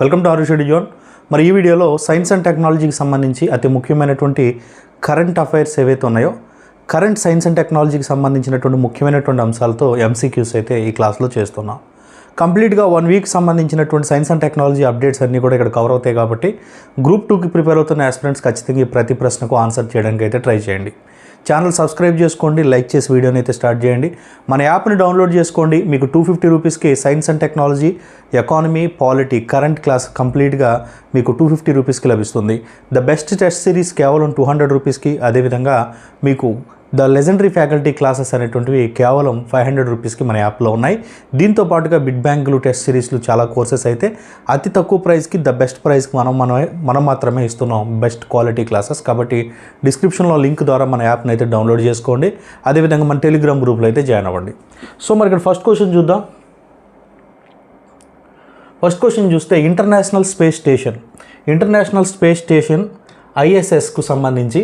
Welcome to ఆరుషడి zone. మరి ఈ వీడియోలో సైన్స్ అండ్ టెక్నాలజీకి సంబంధించి అతి ముఖ్యమైనటువంటి కరెంట్ అఫైర్స్ ఏవైతే ఉన్నాయో కరెంట్ సైన్స్ అండ్ టెక్నాలజీకి సంబంధించినటువంటి ముఖ్యమైనటువంటి అంశాలతో ఎంసీక్యూస్ అయితే ఈ క్లాస్లో చేస్తున్నాం. కంప్లీట్గా వన్ వీక్ సంబంధించినటువంటి సైన్స్ అండ్ టెక్నాలజీ అప్డేట్స్ అన్నీ కూడా ఇక్కడ కవర్ అవుతాయి కాబట్టి గ్రూప్ టూకి ప్రిపేర్ అవుతున్న ఆస్పిరెంట్స్ ఖచ్చితంగా ఈ ప్రతి ప్రశ్నకు ఆన్సర్ చేయడానికి అయితే ట్రై చేయండి. ఛానల్ సబ్స్క్రైబ్ చేసుకోండి లైక్ చేసి వీడియోని అయితే స్టార్ట్ చేయండి. మన యాప్ని డౌన్లోడ్ చేసుకోండి. మీకు టూ ఫిఫ్టీ రూపీస్కి science and technology economy polity current class కంప్లీట్గా మీకు టూ ఫిఫ్టీ రూపీస్కి లభిస్తుంది. ద బెస్ట్ టెస్ట్ సిరీస్ కేవలం టూ హండ్రెడ్ రూపీస్కి అదేవిధంగా మీకు ద లెజెండరీ ఫ్యాకల్టీ క్లాసెస్ అనేటువంటివి కేవలం ఫైవ్ హండ్రెడ్ రూపీస్కి మన యాప్లో ఉన్నాయి. దీంతో పాటుగా బిడ్ బ్యాంకులు టెస్ట్ సిరీస్లు చాలా కోర్సెస్ అయితే అతి తక్కువ ప్రైస్కి ద బెస్ట్ ప్రైస్కి మనం మనమే మనం మాత్రమే ఇస్తున్నాం బెస్ట్ క్వాలిటీ క్లాసెస్. కాబట్టి డిస్క్రిప్షన్లో లింక్ ద్వారా మన యాప్ని అయితే డౌన్లోడ్ చేసుకోండి. అదేవిధంగా మన టెలిగ్రామ్ గ్రూప్లో అయితే జాయిన్ అవ్వండి. సో మరి ఇక్కడ ఫస్ట్ క్వశ్చన్ చూద్దాం. ఫస్ట్ క్వశ్చన్ చూస్తే international space station. International space station ఐఎస్ఎస్కు సంబంధించి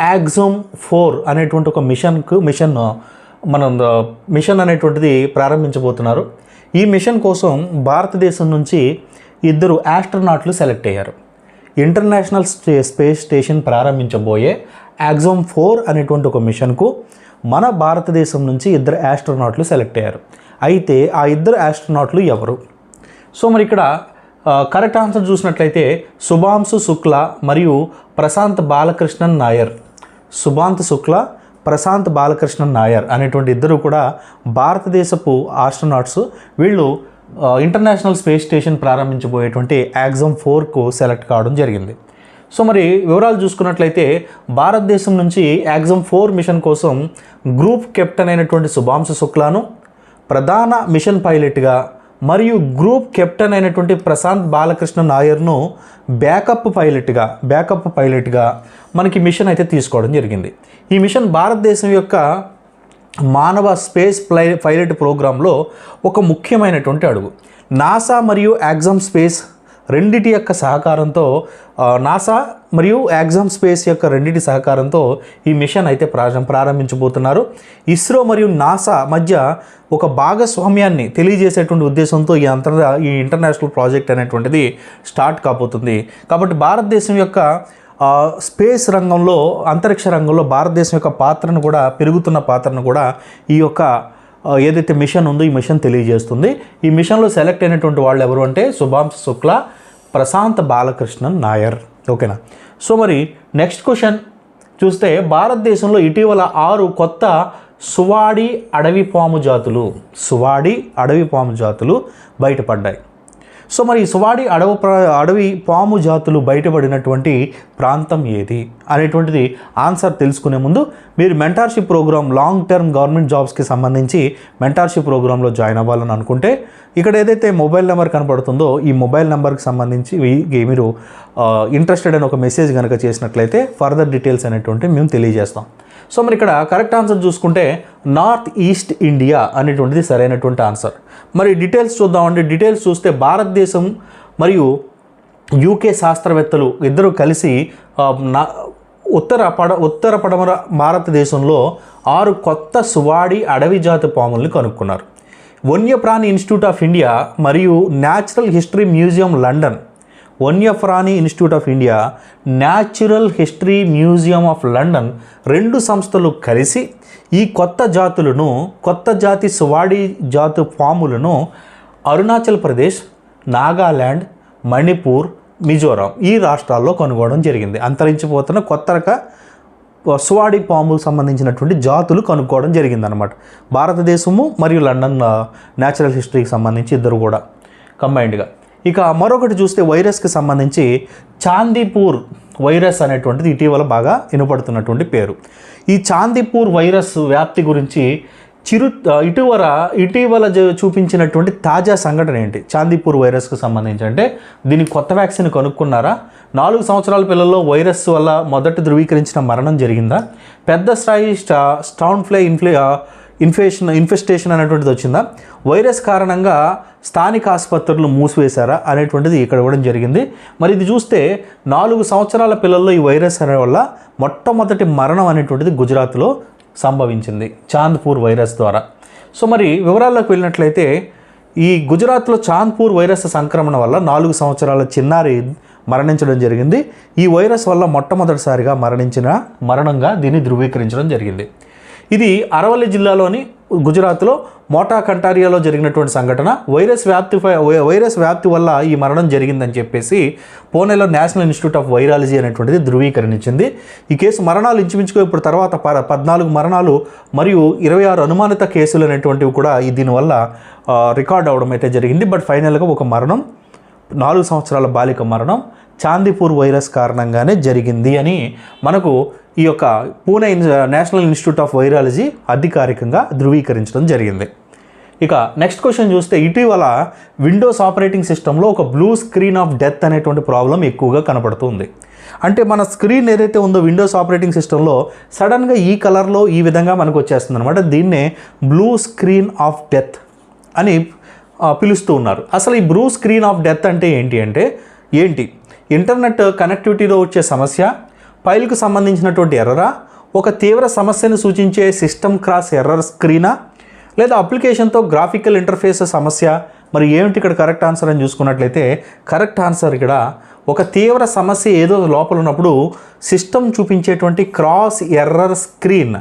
యాగ్జోమ్ ఫోర్ అనేటువంటి ఒక మిషన్కు మిషన్ మనం మిషన్ అనేటువంటిది ప్రారంభించబోతున్నారు. ఈ మిషన్ కోసం భారతదేశం నుంచి ఇద్దరు ఆస్ట్రోనాట్లు సెలెక్ట్ అయ్యారు. ఇంటర్నేషనల్ స్టే స్పేస్ స్టేషన్ ప్రారంభించబోయే యాగ్జోమ్ ఫోర్ అనేటువంటి ఒక మిషన్కు మన భారతదేశం నుంచి ఇద్దరు ఆస్ట్రోనాట్లు సెలెక్ట్ అయ్యారు. అయితే ఆ ఇద్దరు ఆస్ట్రోనాట్లు ఎవరు? సో మరి ఇక్కడ కరెక్ట్ ఆన్సర్ చూసినట్లయితే శుభాంశు శుక్ల మరియు ప్రశాంత్ బాలకృష్ణన్ నాయర్. సుభాంత్ శుక్ల ప్రశాంత్ బాలకృష్ణన్ నాయర్ అనేటువంటి ఇద్దరు కూడా భారతదేశపు ఆస్ట్రోనాట్స్. వీళ్ళు ఇంటర్నేషనల్ స్పేస్ స్టేషన్ ప్రారంభించబోయేటువంటి యాక్సమ్ ఫోర్కు సెలెక్ట్ కావడం జరిగింది. సో మరి వివరాలు చూసుకున్నట్లయితే భారతదేశం నుంచి యాక్సమ్ ఫోర్ మిషన్ కోసం గ్రూప్ కెప్టెన్ అయినటువంటి శుభాంశు శుక్లాను ప్రధాన మిషన్ పైలట్గా మరియు గ్రూప్ కెప్టెన్ అయినటువంటి ప్రశాంత్ బాలకృష్ణ నాయర్ను బ్యాకప్ పైలట్గా బ్యాకప్ పైలట్గా మనకి మిషన్ అయితే తీసుకోవడం జరిగింది. ఈ మిషన్ భారతదేశం యొక్క మానవ స్పేస్ ప్లై పైలట్ ప్రోగ్రాంలో ఒక ముఖ్యమైనటువంటి అడుగు. నాసా మరియు యాక్సమ్ స్పేస్ రెండిటి యొక్క సహకారంతో నాసా మరియు యాగ్జామ్ స్పేస్ యొక్క రెండిటి సహకారంతో ఈ మిషన్ అయితే ప్రారం ప్రారంభించబోతున్నారు. ఇస్రో మరియు నాసా మధ్య ఒక భాగస్వామ్యాన్ని తెలియజేసేటువంటి ఉద్దేశంతో ఈ అంతర్ ఈ ఇంటర్నేషనల్ ప్రాజెక్ట్ అనేటువంటిది స్టార్ట్ కాబోతుంది. కాబట్టి భారతదేశం యొక్క స్పేస్ రంగంలో అంతరిక్ష రంగంలో భారతదేశం యొక్క పాత్రను కూడా పెరుగుతున్న పాత్రను కూడా ఈ యొక్క ఏదైతే మిషన్ ఉందో ఈ మిషన్ తెలియజేస్తుంది. ఈ మిషన్లో సెలెక్ట్ అయినటువంటి వాళ్ళు ఎవరు అంటే శుభాంశ శుక్ల ప్రశాంత్ బాలకృష్ణన్ నాయర్. ఓకేనా? సో మరి నెక్స్ట్ క్వశ్చన్. చూస్తే భారతదేశంలో ఇటీవల ఆరు కొత్త సువాడి అడవి పాము జాతులు సువాడి అడవి పాము జాతులు బయటపడ్డాయి. సో మరి సువాడి అడవి అడవి పాము జాతులు బయటపడినటువంటి ప్రాంతం ఏది? అనేటువంటిది ఆన్సర్ తెలుసుకునే ముందు మీరు mentorship program long term government జాబ్స్కి సంబంధించి మెంటార్షిప్ ప్రోగ్రాంలో జాయిన్ అవ్వాలని అనుకుంటే ఇక్కడ ఏదైతే మొబైల్ నెంబర్ కనపడుతుందో ఈ మొబైల్ నెంబర్కి సంబంధించి మీరు ఇంట్రెస్టెడ్ అని ఒక మెసేజ్ కనుక చేసినట్లయితే ఫర్దర్ డీటెయిల్స్ అనేటువంటి మేము తెలియజేస్తాం. సో మరి ఇక్కడ కరెక్ట్ ఆన్సర్ చూసుకుంటే నార్త్ ఈస్ట్ ఇండియా అనేటువంటిది సరైనటువంటి ఆన్సర్ మరి డీటెయిల్స్ చూద్దామండి. డీటెయిల్స్ చూస్తే భారతదేశం మరియు యూకే శాస్త్రవేత్తలు ఇద్దరు కలిసి నా ఉత్తర పడ ఉత్తర పడమర భారతదేశంలో ఆరు కొత్త సువాడి అడవి జాతి పాముల్ని కనుక్కున్నారు. వన్యప్రాణి ఇన్స్టిట్యూట్ ఆఫ్ ఇండియా మరియు న్యాచురల్ హిస్టరీ మ్యూజియం లండన్. వన్యప్రాణి institute of India natural history museum of London రెండు సంస్థలు కలిసి ఈ కొత్త జాతులను కొత్త జాతి సువాడి జాతు పాములను అరుణాచల్ ప్రదేశ్ నాగాల్యాండ్ మణిపూర్ మిజోరాం ఈ రాష్ట్రాల్లో కనుగోవడం జరిగింది. అంతరించిపోతున్న కొత్త రక సువాడి పాములకు సంబంధించినటువంటి జాతులు కనుక్కోవడం జరిగిందనమాట భారతదేశము మరియు లండన్ న్యాచురల్ హిస్టరీకి సంబంధించి ఇద్దరు కూడా కంబైన్డ్గా ఇక మరొకటి చూస్తే వైరస్కి సంబంధించి చాందీపూర్ వైరస్ అనేటువంటిది ఇటీవల బాగా వినపడుతున్నటువంటి పేరు. ఈ చాందీపూర్ వైరస్ వ్యాప్తి గురించి చిరు ఇటీవల ఇటీవల జ- చూపించినటువంటి తాజా సంఘటన ఏంటి? చాందీపూర్ వైరస్కు సంబంధించి అంటే దీనికి కొత్త వ్యాక్సిన్ కనుక్కున్నారా? నాలుగు సంవత్సరాల పిల్లల్లో వైరస్ వల్ల మొదట ధృవీకరించిన మరణం జరిగిందా? పెద్ద స్థాయి స్టా స్టౌన్ ఫ్లై ఇన్ఫ్లే ఇన్ఫెషన్ ఇన్ఫెస్టేషన్ అనేటువంటిది వచ్చిందా? వైరస్ కారణంగా స్థానిక ఆసుపత్రులు మూసివేశారా అనేటువంటిది ఇక్కడ ఇవ్వడం జరిగింది. మరి ఇది చూస్తే నాలుగు సంవత్సరాల పిల్లల్లో ఈ వైరస్ అనే వల్ల మొట్టమొదటి మరణం అనేటువంటిది గుజరాత్లో సంభవించింది. చాంద్పూర్ వైరస్ ద్వారా. సో మరి వివరాల్లోకి వెళ్ళినట్లయితే ఈ గుజరాత్లో చాంద్పూర్ వైరస్ సంక్రమణ వల్ల నాలుగు సంవత్సరాల చిన్నారి మరణించడం జరిగింది. ఈ వైరస్ వల్ల మొట్టమొదటిసారిగా మరణించిన మరణంగా దీన్ని ధృవీకరించడం జరిగింది. ఇది అరవల్లి జిల్లాలోని గుజరాత్లో మోటా కంటారియాలో జరిగినటువంటి సంఘటన. వైరస్ వ్యాప్తి వైరస్ వ్యాప్తి వల్ల ఈ మరణం జరిగిందని చెప్పేసి పూణేలో నేషనల్ ఇన్స్టిట్యూట్ ఆఫ్ వైరాలజీ అనేటువంటిది ధృవీకరించింది. ఈ కేసు మరణాలు ఇంచుమించుకో ఇప్పుడు తర్వాత ప పద్నాలుగు మరణాలు మరియు ఇరవై ఆరు అనుమానిత కేసులు అనేటువంటివి కూడా ఈ దీనివల్ల రికార్డ్ అవడం అయితే జరిగింది. బట్ ఫైనల్గా ఒక మరణం నాలుగు సంవత్సరాల బాలిక మరణం చాందీపూర్ వైరస్ కారణంగానే జరిగింది అని మనకు ఈ యొక్క పూణే ఇన్- నేషనల్ ఇన్స్టిట్యూట్ ఆఫ్ వైరాలజీ అధికారికంగా ధృవీకరించడం జరిగింది. ఇక నెక్స్ట్ క్వశ్చన్ చూస్తే ఇటీవల విండోస్ ఆపరేటింగ్ సిస్టంలో ఒక బ్లూ స్క్రీన్ ఆఫ్ డెత్ అనేటువంటి ప్రాబ్లం ఎక్కువగా కనపడుతుంది. అంటే మన స్క్రీన్ ఏదైతే ఉందో విండోస్ ఆపరేటింగ్ సిస్టంలో సడన్గా ఈ కలర్లో ఈ విధంగా మనకు వచ్చేస్తుంది అనమాట దీన్నే బ్లూ స్క్రీన్ ఆఫ్ డెత్ అని పిలుస్తూ ఉన్నారు. అసలు ఈ బ్లూ స్క్రీన్ ఆఫ్ డెత్ అంటే ఏంటి అంటే ఏంటి? ఇంటర్నెట్ కనెక్టివిటీలో వచ్చే సమస్య ఫైల్కు సంబంధించినటువంటి ఎర్రరా ఒక తీవ్ర సమస్యను సూచించే సిస్టమ్ క్రాస్ ఎర్రర్ స్క్రీనా లేదా అప్లికేషన్తో గ్రాఫికల్ ఇంటర్ఫేస్ సమస్య? మరి ఏమిటి ఇక్కడ కరెక్ట్ ఆన్సర్ అని చూసుకున్నట్లయితే కరెక్ట్ ఆన్సర్ ఇక్కడ ఒక తీవ్ర సమస్య ఏదో లోపల ఉన్నప్పుడు సిస్టమ్ చూపించేటువంటి cross error screen.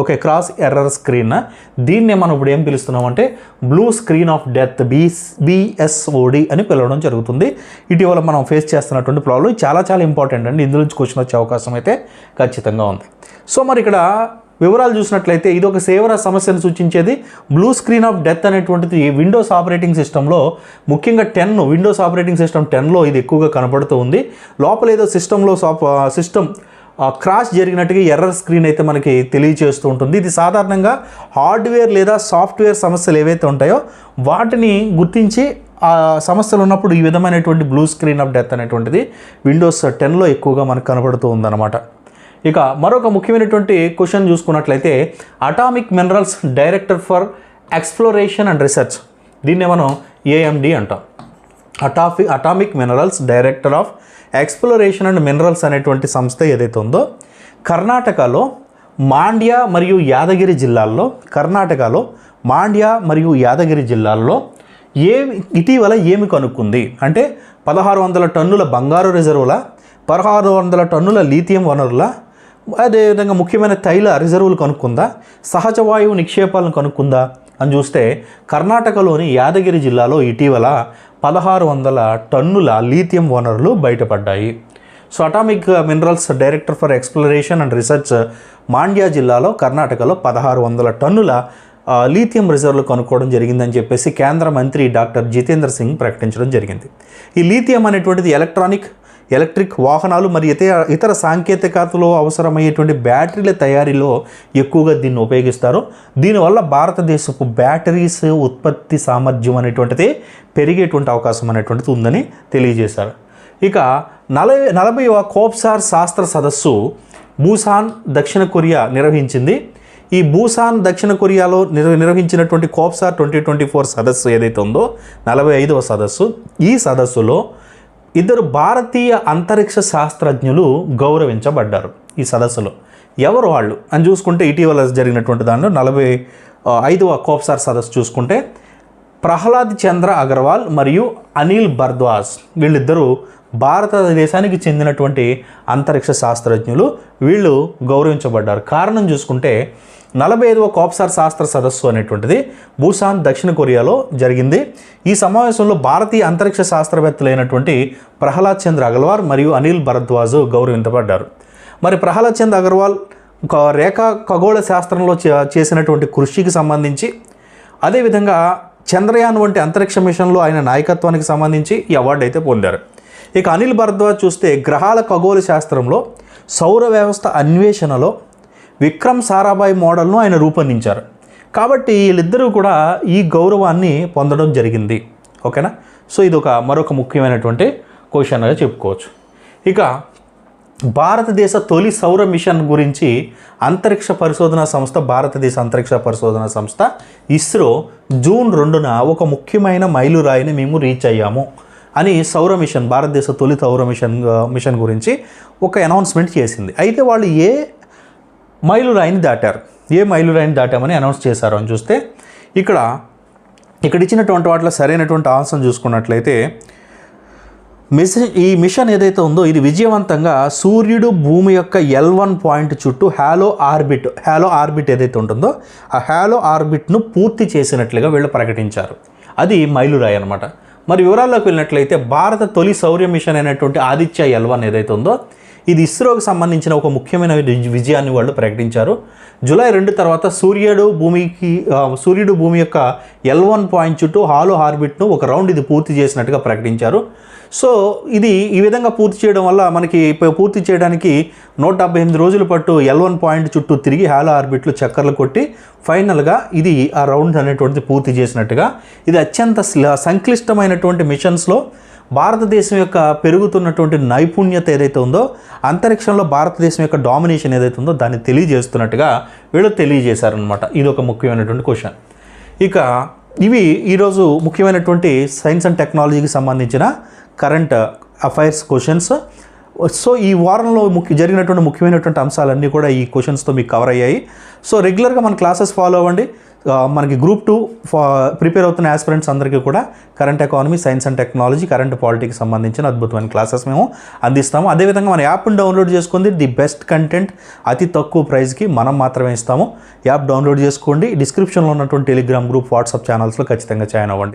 Okay cross error screen దీన్నే మనం ఇప్పుడు ఏం పిలుస్తున్నామంటే బ్లూ స్క్రీన్ ఆఫ్ డెత్ బీస్ బిఎస్ఓడి అని పిలవడం జరుగుతుంది. ఇటీవల మనం ఫేస్ చేస్తున్నటువంటి ప్రాబ్లం చాలా చాలా ఇంపార్టెంట్ అండి. ఇందులో నుంచి క్వశ్చన్ వచ్చే అవకాశం అయితే ఖచ్చితంగా ఉంది. సో మరి ఇక్కడ వివరాలు చూసినట్లయితే ఇది ఒక సేవర సమస్యను సూచించేది. బ్లూ స్క్రీన్ ఆఫ్ డెత్ అనేటువంటిది విండోస్ ఆపరేటింగ్ సిస్టంలో ముఖ్యంగా టెన్ విండోస్ ఆపరేటింగ్ సిస్టమ్ టెన్లో ఇది ఎక్కువగా కనబడుతూ ఉంది. లోపల ఏదో సిస్టంలో సాఫ్ సిస్టమ్ క్రాష్ జరిగినట్టుగా ఎర్రర్ స్క్రీన్ అయితే మనకి తెలియజేస్తూ ఉంటుంది. ఇది సాధారణంగా హార్డ్వేర్ లేదా సాఫ్ట్వేర్ సమస్యలు ఏవైతే ఉంటాయో వాటిని గుర్తించి ఆ సమస్యలు ఉన్నప్పుడు ఈ విధమైనటువంటి బ్లూ స్క్రీన్ ఆఫ్ డెత్ అనేటువంటిది విండోస్ టెన్లో ఎక్కువగా మనకు కనబడుతూ ఉందన్నమాట. ఇక మరొక ముఖ్యమైనటువంటి క్వశ్చన్ చూసుకున్నట్లయితే atomic minerals director for exploration and research. దీన్నే మనం ఏఎండి అంటాం. అటాఫి atomic minerals director of exploration and minerals అనేటువంటి సంస్థ ఏదైతే ఉందో కర్ణాటకలో మాండ్యా మరియు యాదగిరి జిల్లాల్లో కర్ణాటకలో మాండ్యా మరియు యాదగిరి జిల్లాల్లో ఏమి ఇటీవల ఏమి కనుక్కుంది? అంటే పదహారు వందల టన్నుల బంగారు రిజర్వుల పదహారు వందల టన్నుల లీథియం వనరుల అదేవిధంగా ముఖ్యమైన తైల రిజర్వులు కనుక్కుందా? సహజ వాయువు నిక్షేపాలను కనుక్కుందా? అని చూస్తే కర్ణాటకలోని యాదగిరి జిల్లాలో ఇటీవల పదహారు వందల టన్నుల లీథియం వనరులు బయటపడ్డాయి. So atomic minerals director for exploration and research Mandya జిల్లాలో కర్ణాటకలో పదహారు వందల టన్నుల లీథియం రిజర్వ్లు కనుక్కోవడం జరిగిందని చెప్పేసి కేంద్ర మంత్రి డాక్టర్ జితేంద్ర సింగ్ ప్రకటించడం జరిగింది. ఈ లీథియం అనేటువంటిది ఎలక్ట్రానిక్ ఎలక్ట్రిక్ వాహనాలు మరియు ఇతర ఇతర సాంకేతికతలో అవసరమయ్యేటువంటి బ్యాటరీల తయారీలో ఎక్కువగా దీన్ని ఉపయోగిస్తారు. దీనివల్ల భారతదేశపు బ్యాటరీస్ ఉత్పత్తి సామర్థ్యం అనేటువంటిది పెరిగేటువంటి అవకాశం అనేటువంటిది ఉందని తెలియజేశారు. ఇక నలభై నలభైవ కోప్సార్ శాస్త్ర సదస్సు బూసాన్ దక్షిణ కొరియా నిర్వహించింది. ఈ బూసాన్ దక్షిణ కొరియాలో నిర్వ నిర్వహించినటువంటి కోప్సార్ ట్వంటీ ట్వంటీ ఫోర్ సదస్సు ఏదైతే ఉందో నలభై ఐదవ సదస్సు ఈ సదస్సులో ఇద్దరు భారతీయ అంతరిక్ష శాస్త్రజ్ఞులు గౌరవించబడ్డారు ఈ సదస్సులో. ఎవరు వాళ్ళు? అని చూసుకుంటే ఇటీవల జరిగినటువంటి దానిలో నలభై ఐదవ కోప్సార్ సదస్సు చూసుకుంటే ప్రహ్లాద్ చంద్ర అగర్వాల్ మరియు అనిల్ భర్ద్వాజ్ వీళ్ళిద్దరూ భారతదేశానికి చెందినటువంటి అంతరిక్ష శాస్త్రజ్ఞులు. వీళ్ళు గౌరవించబడ్డారు. కారణం చూసుకుంటే నలభై ఐదవ కోప్సార్ శాస్త్ర సదస్సు అనేటువంటిది భూసాన్ దక్షిణ కొరియాలో జరిగింది. ఈ సమావేశంలో భారతీయ అంతరిక్ష శాస్త్రవేత్తలైనటువంటి ప్రహ్లాద్ చంద్ర అగర్వాల్ మరియు అనిల్ భరద్వాజ్ గౌరవించబడ్డారు మరి ప్రహ్లాద్ చంద్ర అగర్వాల్ రేఖా ఖగోళ శాస్త్రంలో చేసినటువంటి కృషికి సంబంధించి అదేవిధంగా చంద్రయాన్ వంటి అంతరిక్ష మిషన్లో ఆయన నాయకత్వానికి సంబంధించి ఈ అవార్డు అయితే పొందారు. ఇక అనిల్ భరద్వాజ్ చూస్తే గ్రహాల ఖగోళ శాస్త్రంలో సౌర వ్యవస్థ అన్వేషణలో విక్రమ్ సారాభాయ్ మోడల్ను ఆయన రూపొందించారు. కాబట్టి వీళ్ళిద్దరూ కూడా ఈ గౌరవాన్ని పొందడం జరిగింది. ఓకేనా? సో ఇది ఒక మరొక ముఖ్యమైనటువంటి క్వశ్చన్గా చెప్పుకోవచ్చు. ఇక భారతదేశ తొలి సౌర మిషన్ గురించి అంతరిక్ష పరిశోధన సంస్థ భారతదేశ అంతరిక్ష పరిశోధన సంస్థ ఇస్రో జూన్ రెండున ఒక ముఖ్యమైన మైలురాయిని మేము రీచ్ అయ్యాము అని సౌర మిషన్ భారతదేశ తొలి సౌర మిషన్ మిషన్ గురించి ఒక అనౌన్స్మెంట్ చేసింది. అయితే వాళ్ళు ఏ మైలురాయిని దాటారు. ఏ మైలురాయిని దాటామని అనౌన్స్ చేశారు అని చూస్తే ఇక్కడ ఇక్కడ ఇచ్చినటువంటి వాటిలో సరైనటువంటి ఆన్సర్ చూసుకున్నట్లయితే మిషన్ ఈ మిషన్ ఏదైతే ఉందో ఇది విజయవంతంగా సూర్యుడు భూమి యొక్క ఎల్ వన్ పాయింట్ చుట్టూ హ్యాలో ఆర్బిట్ హ్యాలో ఆర్బిట్ ఏదైతే ఉంటుందో ఆ హ్యాలో ఆర్బిట్ను పూర్తి చేసినట్లుగా వీళ్ళు ప్రకటించారు. అది మైలురాయి అనమాట మరి వివరాల్లోకి వెళ్ళినట్లయితే భారత తొలి సౌర్య మిషన్ అయినటువంటి ఆదిత్య ఎల్ వన్ ఏదైతే ఉందో ఇది ఇస్రోకి సంబంధించిన ఒక ముఖ్యమైన విజయాన్ని వాళ్ళు ప్రకటించారు. జూలై రెండు తర్వాత సూర్యుడు భూమికి సూర్యుడు భూమి యొక్క ఎల్ వన్ పాయింట్ చుట్టూ హాలో హార్బిట్ను ఒక రౌండ్ ఇది పూర్తి చేసినట్టుగా ప్రకటించారు. సో ఇది ఈ విధంగా పూర్తి చేయడం వల్ల మనకి పూర్తి చేయడానికి నూట డెబ్బై ఎనిమిది రోజుల పాటు ఎల్ వన్ పాయింట్ చుట్టూ తిరిగి హాలో ఆర్బిట్లు చక్కర్లు కొట్టి ఫైనల్గా ఇది ఆ రౌండ్ అనేటువంటిది పూర్తి చేసినట్టుగా ఇది అత్యంత స్ల- సంక్లిష్టమైనటువంటి మిషన్స్లో భారతదేశం యొక్క పెరుగుతున్నటువంటి నైపుణ్యత ఏదైతే ఉందో అంతరిక్షంలో భారతదేశం యొక్క డామినేషన్ ఏదైతే ఉందో దాన్ని తెలియజేస్తున్నట్టుగా వీళ్ళు తెలియజేశారనమాట ఇది ఒక ముఖ్యమైనటువంటి క్వశ్చన్ ఇక ఇవి ఈరోజు ముఖ్యమైనటువంటి సైన్స్ అండ్ టెక్నాలజీకి సంబంధించిన కరెంట్ అఫైర్స్ క్వశ్చన్స్ సో ఈ వారంలో ముఖ్య జరిగినటువంటి ముఖ్యమైనటువంటి అంశాలన్నీ కూడా ఈ క్వశ్చన్స్తో మీకు కవర్ అయ్యాయి. సో రెగ్యులర్గా మన క్లాసెస్ ఫాలో అవ్వండి. మనకి గ్రూప్ టూ ప్రిపేర్ అవుతున్న ఆస్పిరెంట్స్ అందరికీ కూడా current economy science and technology current పాలిటీకి సంబంధించిన అద్భుతమైన క్లాసెస్ మేము అందిస్తాము. అదేవిధంగా మన యాప్ను డౌన్లోడ్ చేసుకుంది ది బెస్ట్ కంటెంట్ అతి తక్కువ ప్రైస్కి మనం మాత్రమే ఇస్తాము. యాప్ డౌన్లోడ్ చేసుకోండి. డిస్క్రిప్షన్లో ఉన్నటువంటి టెలిగ్రామ్ గ్రూప్ వాట్సాప్ ఛానల్స్లో ఖచ్చితంగా జాయిన్ అవ్వండి.